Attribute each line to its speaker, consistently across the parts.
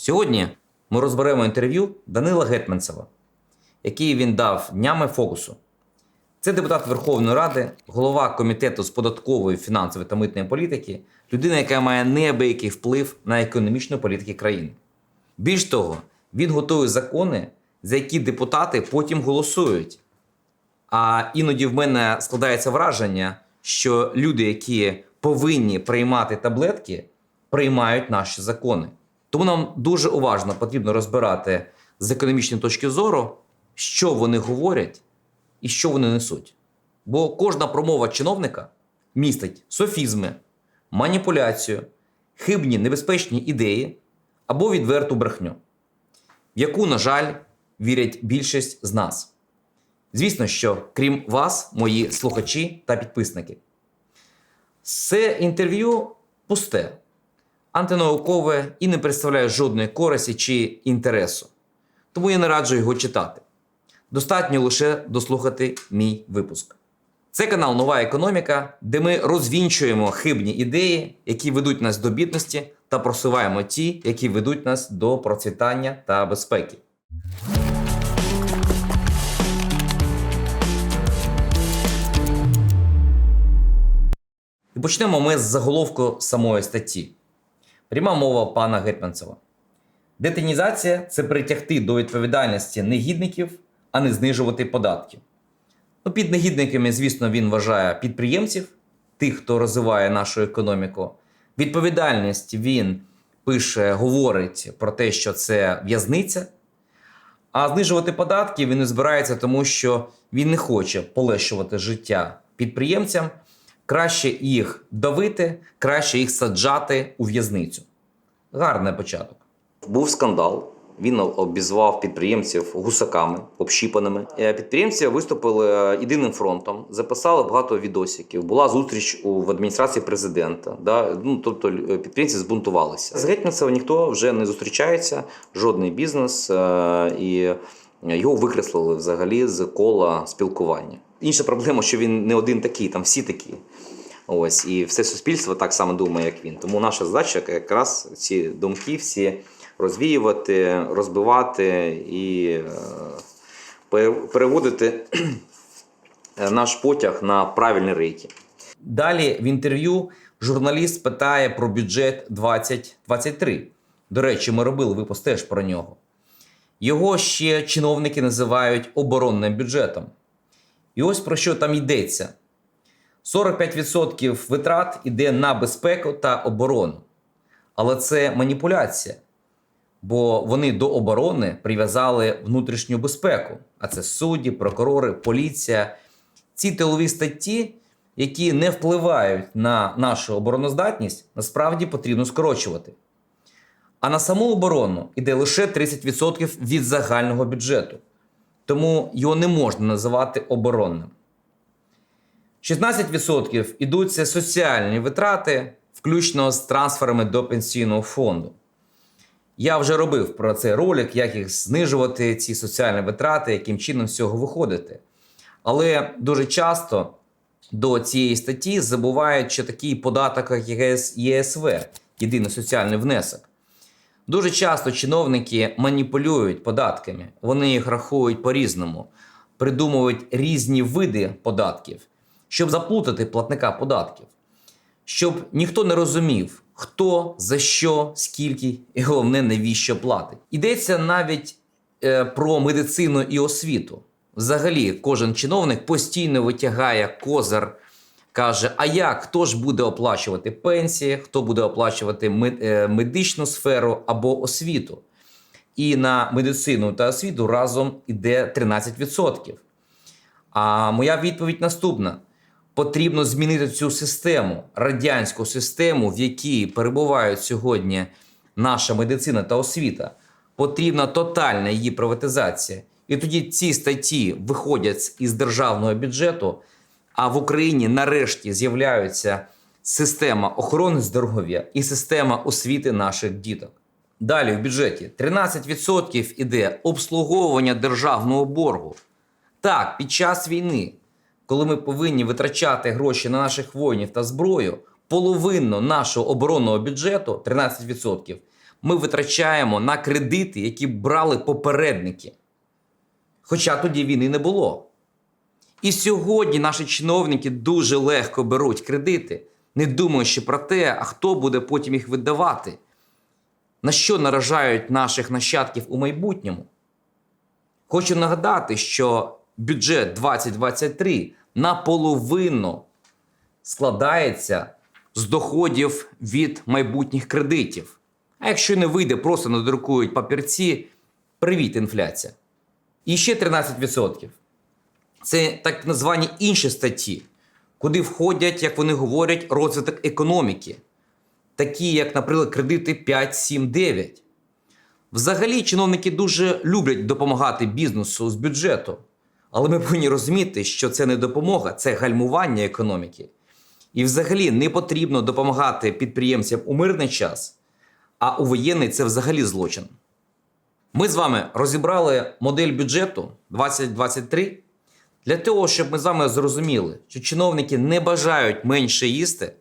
Speaker 1: Сьогодні ми розберемо інтерв'ю Данила Гетманцева, який він дав днями фокусу. Це депутат Верховної Ради, голова комітету з податкової, фінансової та митної політики, людина, яка має неабиякий вплив на економічну політику країни. Більш того, він готує закони, за які депутати потім голосують. А іноді в мене складається враження, що люди, які повинні приймати таблетки, приймають наші закони. Тому нам дуже уважно потрібно розбирати з економічної точки зору, що вони говорять і що вони несуть. Бо кожна промова чиновника містить софізми, маніпуляцію, хибні небезпечні ідеї або відверту брехню, в яку, на жаль, вірять більшість з нас. Звісно, що крім вас, мої слухачі та підписники. Це інтерв'ю пусте, антинаукове і не представляє жодної користі чи інтересу. Тому я не раджу його читати. Достатньо лише дослухати мій випуск. Це канал Нова економіка, де ми розвінчуємо хибні ідеї, які ведуть нас до бідності, та просуваємо ті, які ведуть нас до процвітання та безпеки. І почнемо ми з заголовку самої статті. Пряма мова пана Гетманцева. Детинізація це притягти до відповідальності негідників, а не знижувати податки. Ну, під негідниками, звісно, він вважає підприємців, тих, хто розвиває нашу економіку. Відповідальність він пише, говорить про те, що це в'язниця. А знижувати податки він не збирається, тому що він не хоче полегшувати життя підприємцям. Краще їх давити, краще їх саджати у в'язницю. Гарний початок. Був скандал. Він обізвав підприємців гусаками, общіпаними. Е, Підприємці виступили е, єдиним фронтом, записали багато відосиків. Була зустріч у в адміністрації президента. Да? Ну, тобто е, підприємці збунтувалися. З Гетьманцева ніхто вже не зустрічається, жодний бізнес, і його викреслили взагалі з кола спілкування. Інша проблема, що він не один такий, там всі такі. Ось і все суспільство так само думає, як він. Тому наша задача якраз ці думки всі розвіювати, розбивати і е, переводити наш потяг на правильні рейки. Далі в інтерв'ю журналіст питає про бюджет 2023. До речі, ми робили випуск теж про нього. Його ще чиновники називають оборонним бюджетом. І ось про що там йдеться: 45% витрат іде на безпеку та оборону. Але це маніпуляція, бо вони до оборони прив'язали внутрішню безпеку, а це судді, прокурори, поліція. Ці тилові статті, які не впливають на нашу обороноздатність, насправді потрібно скорочувати. А на саму оборону йде лише 30% від загального бюджету. Тому його не можна називати оборонним. 16% ідуть це соціальні витрати, включно з трансферами до пенсійного фонду. Я вже робив про цей ролик, як їх знижувати, ці соціальні витрати, яким чином з цього виходити. Але дуже часто до цієї статті забувають, що такий податок, як ЄС- ЄСВ, єдиний соціальний внесок. Дуже часто чиновники маніпулюють податками, вони їх рахують по-різному, придумують різні види податків, щоб заплутати платника податків, щоб ніхто не розумів, хто за що, скільки і головне, навіщо платить. Йдеться навіть е, про медицину і освіту. Взагалі, кожен чиновник постійно витягає козир, каже: а як хто ж буде оплачувати пенсії, хто буде оплачувати е, медичну сферу або освіту. І на медицину та освіту разом іде 13%. А моя відповідь наступна: потрібно змінити цю систему, радянську систему, в якій перебувають сьогодні наша медицина та освіта. Потрібна тотальна її приватизація. І тоді ці статті виходять із державного бюджету, а в Україні нарешті з'являються система охорони здоров'я і система освіти наших діток. Далі в бюджеті 13% іде обслуговування державного боргу. Так, під час війни, коли ми повинні витрачати гроші на наших воїнів та зброю, половину нашого оборонного бюджету 13% ми витрачаємо на кредити, які брали попередники. Хоча тоді війни не було. І сьогодні наші чиновники дуже легко беруть кредити, не думаючи про те, а хто буде потім їх видавати, на що наражають наших нащадків у майбутньому. Хочу нагадати, що бюджет 2023 наполовину складається з доходів від майбутніх кредитів. А якщо не вийде, просто надрукують папірці, привіт, інфляція. І ще 13%. Це так звані інші статті, куди входять, як вони говорять, розвиток економіки, такі як, наприклад, кредити 5, 7, 9. Взагалі, чиновники дуже люблять допомагати бізнесу з бюджету. Але ми повинні розуміти, що це не допомога, це гальмування економіки. І взагалі не потрібно допомагати підприємцям у мирний час, а у воєнний це взагалі злочин. Ми з вами розібрали модель бюджету 2023 для того, щоб ми з вами зрозуміли, що чиновники не бажають менше їсти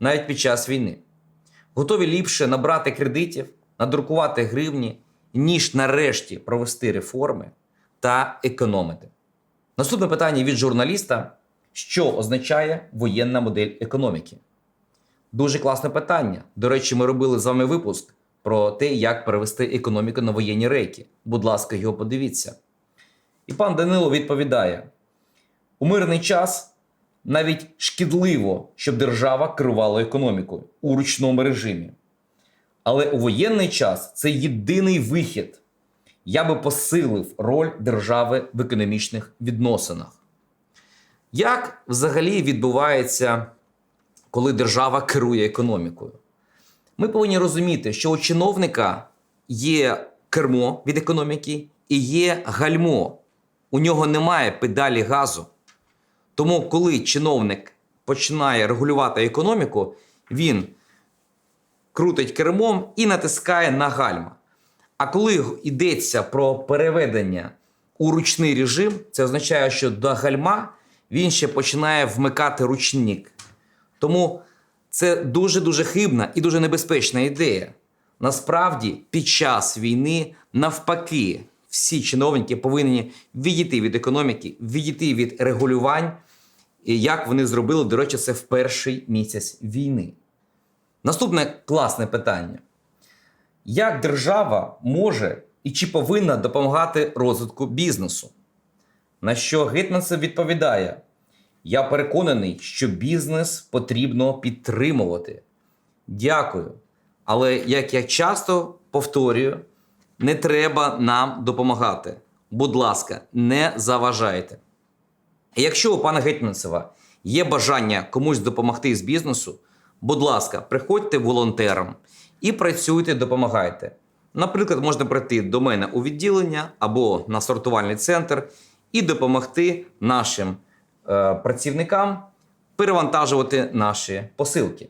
Speaker 1: навіть під час війни. Готові ліпше набрати кредитів, надрукувати гривні, ніж нарешті провести реформи та економити. Наступне питання від журналіста: що означає воєнна модель економіки? Дуже класне питання. До речі, ми робили з вами випуск про те, як перевести економіку на воєнні рейки. Будь ласка, його подивіться. І пан Данило відповідає: у мирний час навіть шкідливо, щоб держава керувала економікою у ручному режимі. Але у воєнний час це єдиний вихід. Я би посилив роль держави в економічних відносинах. Як взагалі відбувається, коли держава керує економікою? Ми повинні розуміти, що у чиновника є кермо від економіки і є гальмо. У нього немає педалі газу. Тому, коли чиновник починає регулювати економіку, він крутить кермом і натискає на гальма. А коли йдеться про переведення у ручний режим, це означає, що до гальма він ще починає вмикати ручник. Тому це дуже-дуже хибна і дуже небезпечна ідея. Насправді, під час війни, навпаки, всі чиновники повинні відійти від економіки, відійти від регулювань, і як вони зробили, до речі, це в перший місяць війни. Наступне класне питання: як держава може і чи повинна допомагати розвитку бізнесу? На що Гетманцев відповідає: Я переконаний, що бізнес потрібно підтримувати. Дякую. Але як я часто повторюю, не треба нам допомагати. Будь ласка, не заважайте. Якщо у пана Гетьманцева є бажання комусь допомогти з бізнесу, будь ласка, приходьте волонтером і працюйте, допомагайте. Наприклад, можна прийти до мене у відділення або на сортувальний центр і допомогти нашим е, працівникам перевантажувати наші посилки.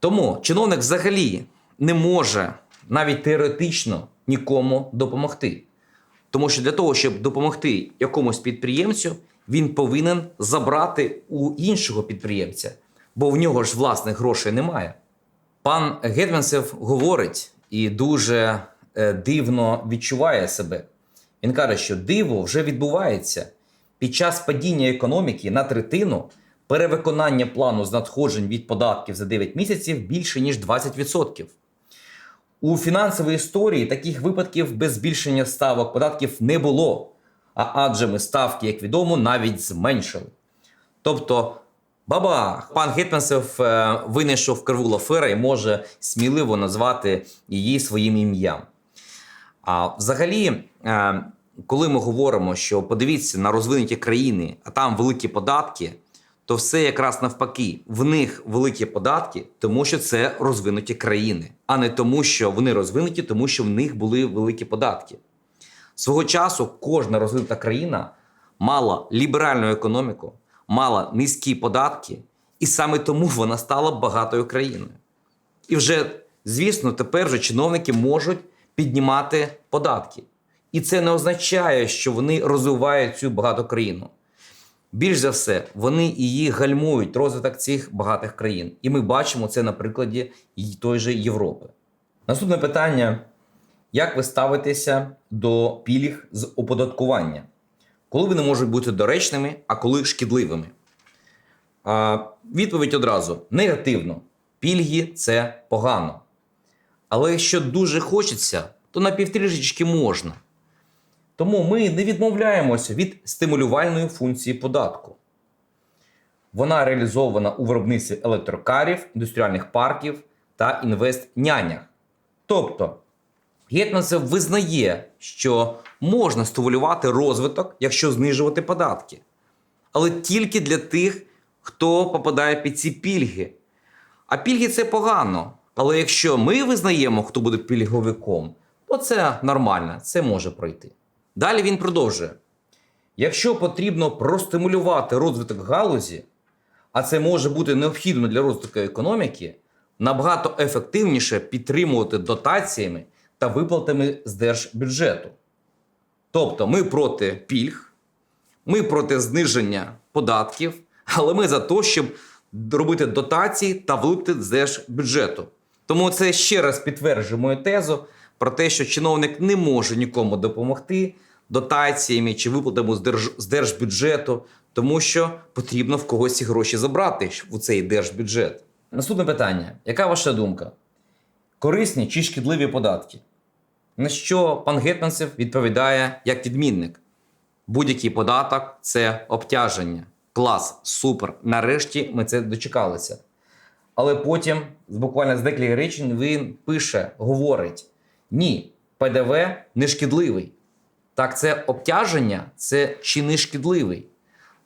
Speaker 1: Тому чиновник взагалі не може навіть теоретично нікому допомогти. Тому що для того, щоб допомогти якомусь підприємцю, він повинен забрати у іншого підприємця, бо в нього ж власних грошей немає. Пан Гетвенсев говорить і дуже е, дивно відчуває себе. Він каже, що диво вже відбувається під час падіння економіки на третину перевиконання плану з надходжень від податків за 9 місяців більше ніж 20%. У фінансовій історії таких випадків без збільшення ставок податків не було. А адже ми ставки, як відомо, навіть зменшили. Тобто, бабах, пан Гетманцев е, винайшов криву афера і може сміливо назвати її своїм ім'ям. А взагалі, е, коли ми говоримо, що подивіться на розвинуті країни, а там великі податки, то все якраз навпаки, в них великі податки, тому що це розвинуті країни, а не тому, що вони розвинуті, тому що в них були великі податки. Свого часу кожна розвинута країна мала ліберальну економіку, мала низькі податки, і саме тому вона стала багатою країною. І вже, звісно, тепер вже чиновники можуть піднімати податки. І це не означає, що вони розвивають цю багату країну. Більш за все, вони її гальмують розвиток цих багатих країн. І ми бачимо це на прикладі той же Європи. Наступне питання: як ви ставитеся до пільг з оподаткування? Коли вони можуть бути доречними, а коли шкідливими? А, відповідь одразу: негативно. Пільги це погано. Але якщо дуже хочеться, то на півтрішечки можна. Тому ми не відмовляємося від стимулювальної функції податку. Вона реалізована у виробництві електрокарів, індустріальних парків та інвестнянях. Тобто, Гетманцев визнає, що можна стимулювати розвиток, якщо знижувати податки. Але тільки для тих, хто попадає під ці пільги. А пільги це погано. Але якщо ми визнаємо, хто буде пільговиком, то це нормально, це може пройти. Далі він продовжує: якщо потрібно простимулювати розвиток галузі, а це може бути необхідно для розвитку економіки, набагато ефективніше підтримувати дотаціями та виплатами з держбюджету. Тобто ми проти пільг, ми проти зниження податків, але ми за те, щоб робити дотації та виплати з держбюджету. Тому це ще раз підтверджує мою тезу про те, що чиновник не може нікому допомогти дотаціями чи виплатами з, держ... з держбюджету, тому що потрібно в когось ці гроші забрати у цей держбюджет. Наступне питання: яка ваша думка? Корисні чи шкідливі податки? На що пан Гетманцев відповідає як відмінник: будь-який податок це обтяження. Клас, супер. Нарешті ми це дочекалися. Але потім, буквально з декілька речень, він пише, говорить: ні, ПДВ не шкідливий. Так, це обтяження, це чи не шкідливий.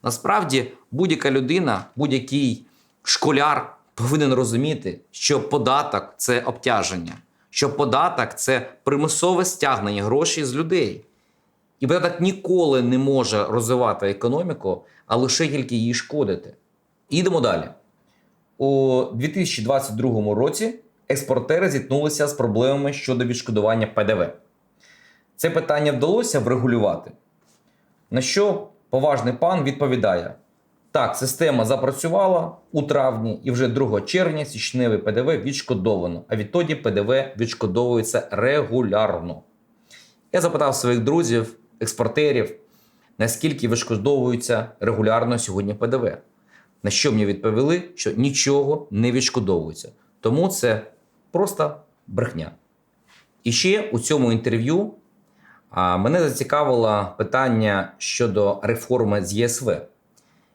Speaker 1: Насправді, будь-яка людина, будь-який школяр повинен розуміти, що податок це обтяження, що податок це примусове стягнення грошей з людей. І податок ніколи не може розвивати економіку, а лише тільки їй шкодити. Ідемо далі. У 2022 році експортери зіткнулися з проблемами щодо відшкодування ПДВ. Це питання вдалося врегулювати. На що поважний пан відповідає: так, система запрацювала у травні, і вже 2 червня січневий ПДВ відшкодовано, а відтоді ПДВ відшкодовується регулярно. Я запитав своїх друзів, експортерів, наскільки відшкодовується регулярно сьогодні ПДВ. На що мені відповіли, що нічого не відшкодовується. Тому це просто брехня. І ще у цьому інтерв'ю мене зацікавило питання щодо реформи з ЄСВ,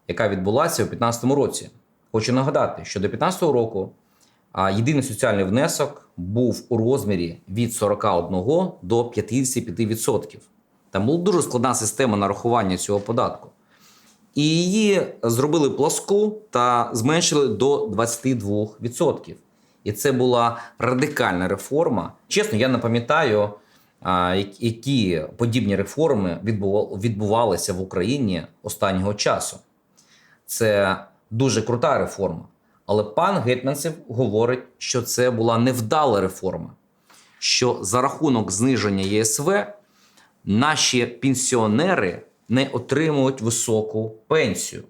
Speaker 1: яка відбулася у 2015 році. Хочу нагадати, що до 2015 року єдиний соціальний внесок був у розмірі від 41 до 55%. Там була дуже складна система нарахування цього податку. І її зробили пласку та зменшили до 22%. І це була радикальна реформа. Чесно, я не пам'ятаю, які подібні реформи відбувалися в Україні останнього часу. Це дуже крута реформа. Але пан Гетманцев говорить, що це була невдала реформа, що за рахунок зниження ЄСВ наші пенсіонери не отримують високу пенсію.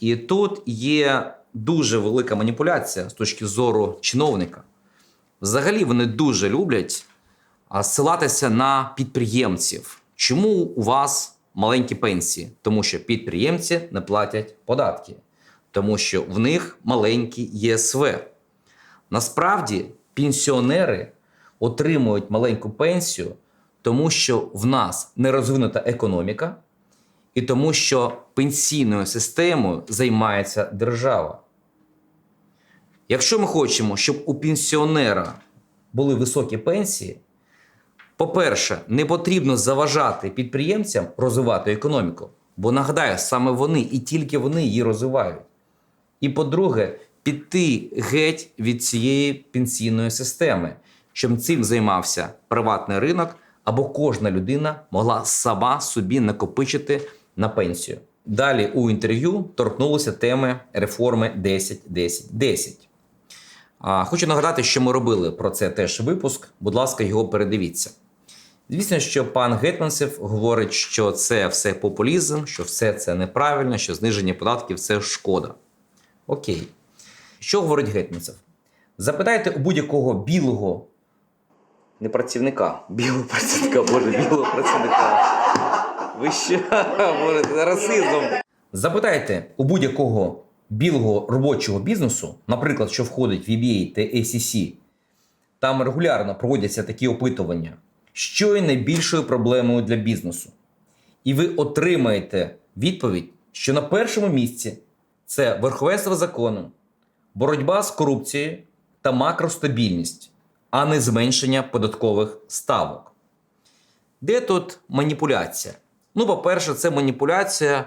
Speaker 1: І тут є дуже велика маніпуляція з точки зору чиновника. Взагалі вони дуже люблять а, ссилатися на підприємців. Чому у вас маленькі пенсії? Тому що підприємці не платять податки, тому що в них маленький ЄСВ. Насправді пенсіонери отримують маленьку пенсію, тому що в нас не розвинута економіка, і тому що пенсійною системою займається держава. Якщо ми хочемо, щоб у пенсіонера були високі пенсії, по-перше, не потрібно заважати підприємцям розвивати економіку, бо нагадаю, саме вони і тільки вони її розвивають. І по-друге, піти геть від цієї пенсійної системи, щоб цим займався приватний ринок, або кожна людина могла сама собі накопичити на пенсію. Далі у інтерв'ю торкнулися теми реформи 10-10-10. А, Хочу нагадати, що ми робили про це теж випуск. Будь ласка, його передивіться. Звісно, що пан Гетманцев говорить, що це все популізм, що все це неправильно, що зниження податків це шкода. Окей. Що говорить Гетманцев? Запитайте у будь-якого білого Не працівника, білого працівника, боже, білого працівника. Ви що? Боже, це расизм. Запитайте у будь-якого білого робочого бізнесу, наприклад, що входить в EBA та ACC, там регулярно проводяться такі опитування, що є найбільшою проблемою для бізнесу. І ви отримаєте відповідь, що на першому місці це верховенство закону, боротьба з корупцією та макростабільність, а не зменшення податкових ставок. Де тут маніпуляція? Ну, по-перше, це маніпуляція,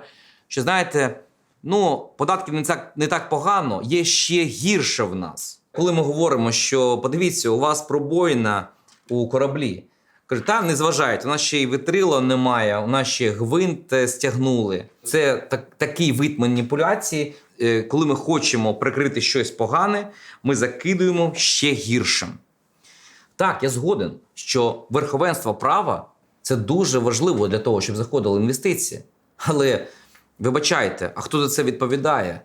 Speaker 1: що знаєте, ну, податки не так, не так погано, є ще гірше в нас. Коли ми говоримо, що подивіться, у вас пробоїна у кораблі. Кажуть, та не зважайте, у нас ще й витрило немає, у нас ще гвинт е, стягнули. Це так, такий вид маніпуляції. Е, Коли ми хочемо прикрити щось погане, ми закидуємо ще гіршим. Так, я згоден, що верховенство права це дуже важливо для того, щоб заходили інвестиції. Але вибачайте, а хто за це відповідає?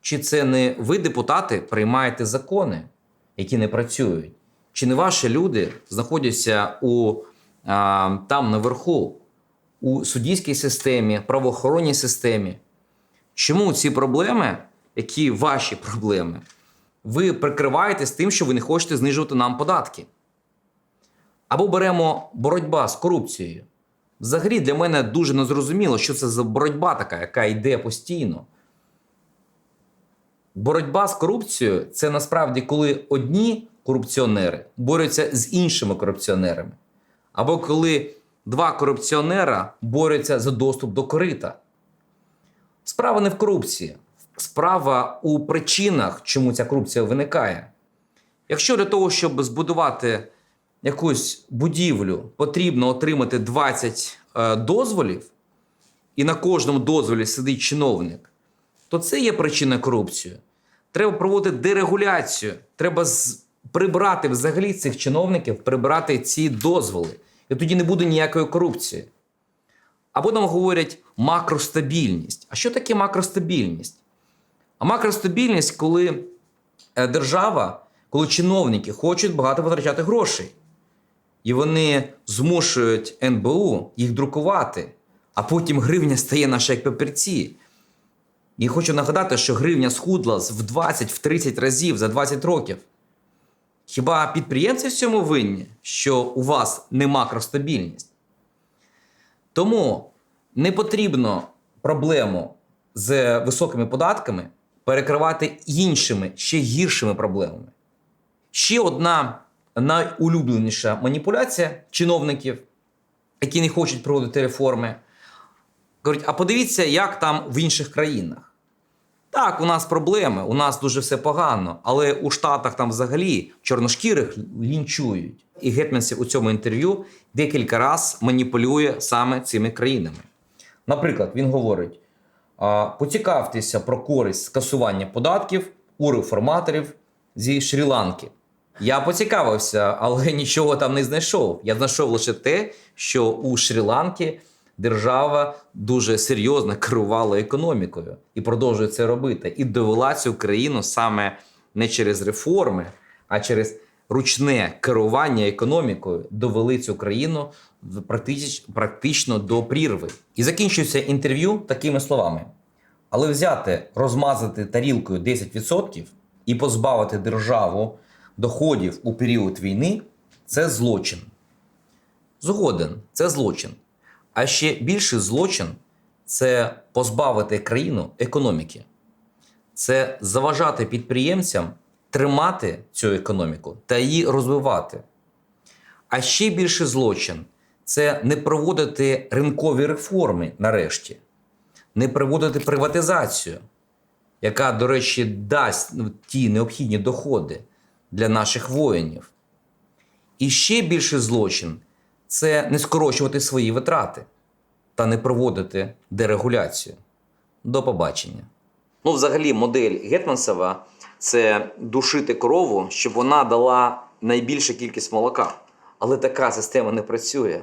Speaker 1: Чи це не ви, депутати, приймаєте закони, які не працюють? Чи не ваші люди знаходяться у, а, там наверху, у суддівській системі, правоохоронній системі? Чому ці проблеми, які ваші проблеми, ви прикриваєтесь тим, що ви не хочете знижувати нам податки? Або беремо боротьба з корупцією. Взагалі для мене дуже незрозуміло, що це за боротьба така, яка йде постійно. Боротьба з корупцією це насправді коли одні корупціонери борються з іншими корупціонерами. Або коли два корупціонера борються за доступ до корита. Справа не в корупції, справа у причинах, чому ця корупція виникає. Якщо для того, щоб збудувати якусь будівлю, потрібно отримати 20 е, дозволів, і на кожному дозволі сидить чиновник, то це є причина корупції. Треба проводити дерегуляцію. Треба. Прибрати взагалі цих чиновників, прибрати ці дозволи. І тоді не буде ніякої корупції. Або нам говорять макростабільність. А що таке макростабільність? А макростабільність, коли е, держава, коли чиновники хочуть багато витрачати грошей. І вони змушують НБУ їх друкувати, а потім гривня стає наша як папірці. І хочу нагадати, що гривня схудла в 20-30 разів за 20 років. Хіба підприємці в цьому винні, що у вас не макростабільність? Тому не потрібно проблему з високими податками перекривати іншими, ще гіршими проблемами. Ще одна найулюбленіша маніпуляція чиновників, які не хочуть проводити реформи. Кажуть, а подивіться, як там в інших країнах. Так, у нас проблеми, у нас дуже все погано, але у Штатах там взагалі чорношкірих лінчують. І Гетманцев у цьому інтерв'ю декілька разів маніпулює саме цими країнами. Наприклад, він говорить: поцікавтеся про користь скасування податків у реформаторів зі Шрі-Ланки. Я поцікавився, але нічого там не знайшов. Я знайшов лише те, що у Шрі-Ланки держава дуже серйозно керувала економікою і продовжує це робити. І довела цю країну саме не через реформи, а через ручне керування економікою довели цю країну практично до прірви. І закінчується інтерв'ю такими словами: але взяти, розмазати тарілкою 10% і позбавити державу доходів у період війни це злочин. Згоден, це злочин. А ще більший злочин це позбавити країну економіки. Це заважати підприємцям тримати цю економіку та її розвивати. А ще більший злочин це не проводити ринкові реформи нарешті, не проводити приватизацію, яка, до речі, дасть ті необхідні доходи для наших воїнів. І ще більший злочин це не скорочувати свої витрати та не проводити дерегуляцію. До побачення. Ну, взагалі, модель Гетманцева це душити корову, щоб вона дала найбільшу кількість молока. Але така система не працює.